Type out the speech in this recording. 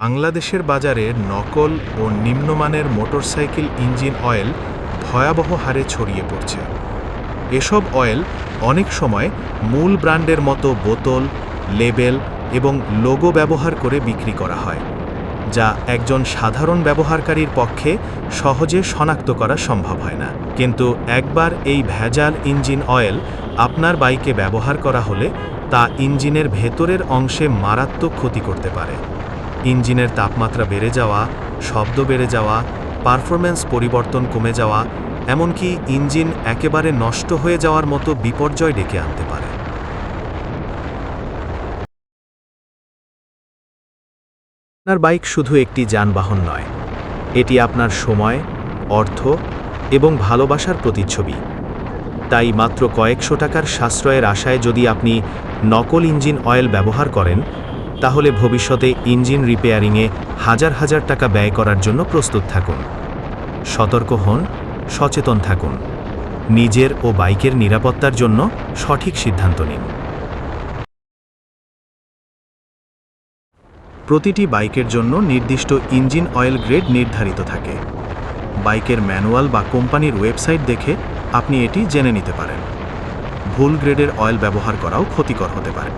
বাংলাদেশের বাজারে নকল ও নিম্নমানের মোটরসাইকেল ইঞ্জিন অয়েল ভয়াবহ হারে ছড়িয়ে পড়ছে। এসব অয়েল অনেক সময় মূল ব্র্যান্ডের মতো বোতল, লেবেল এবং লোগো ব্যবহার করে বিক্রি করা হয়, যা একজন সাধারণ ব্যবহারকারীর পক্ষে সহজে শনাক্ত করা সম্ভব হয় না। কিন্তু একবার এই ভেজাল ইঞ্জিন অয়েল আপনার বাইকে ব্যবহার করা হলে তা ইঞ্জিনের ভেতরের অংশে মারাত্মক ক্ষতি করতে পারে। ইঞ্জিনের তাপমাত্রা বেড়ে যাওয়া, শব্দ বেড়ে যাওয়া, পারফরম্যান্স পরিবর্তন কমে যাওয়া, এমনকি ইঞ্জিন একেবারে নষ্ট হয়ে যাওয়ার মতো বিপর্যয় ডেকে আনতে পারে। আপনার বাইক শুধু একটি যানবাহন নয়, এটি আপনার সময়, অর্থ এবং ভালোবাসার প্রতিচ্ছবি। তাই মাত্র কয়েকশো টাকার সাশ্রয়ের আশায় যদি আপনি নকল ইঞ্জিন অয়েল ব্যবহার করেন তাহলে ভবিষ্যতে ইঞ্জিন রিপেয়ারিংয়ে হাজার হাজার টাকা ব্যয় করার জন্য প্রস্তুত থাকুন। সতর্ক হন, সচেতন থাকুন। নিজের ও বাইকের নিরাপত্তার জন্য সঠিক সিদ্ধান্ত নিন। প্রতিটি বাইকের জন্য নির্দিষ্ট ইঞ্জিন অয়েল গ্রেড নির্ধারিত থাকে। বাইকের ম্যানুয়াল বা কোম্পানির ওয়েবসাইট দেখে আপনি এটি জেনে নিতে পারেন। ভুল গ্রেডের অয়েল ব্যবহার করাও ক্ষতিকর হতে পারে।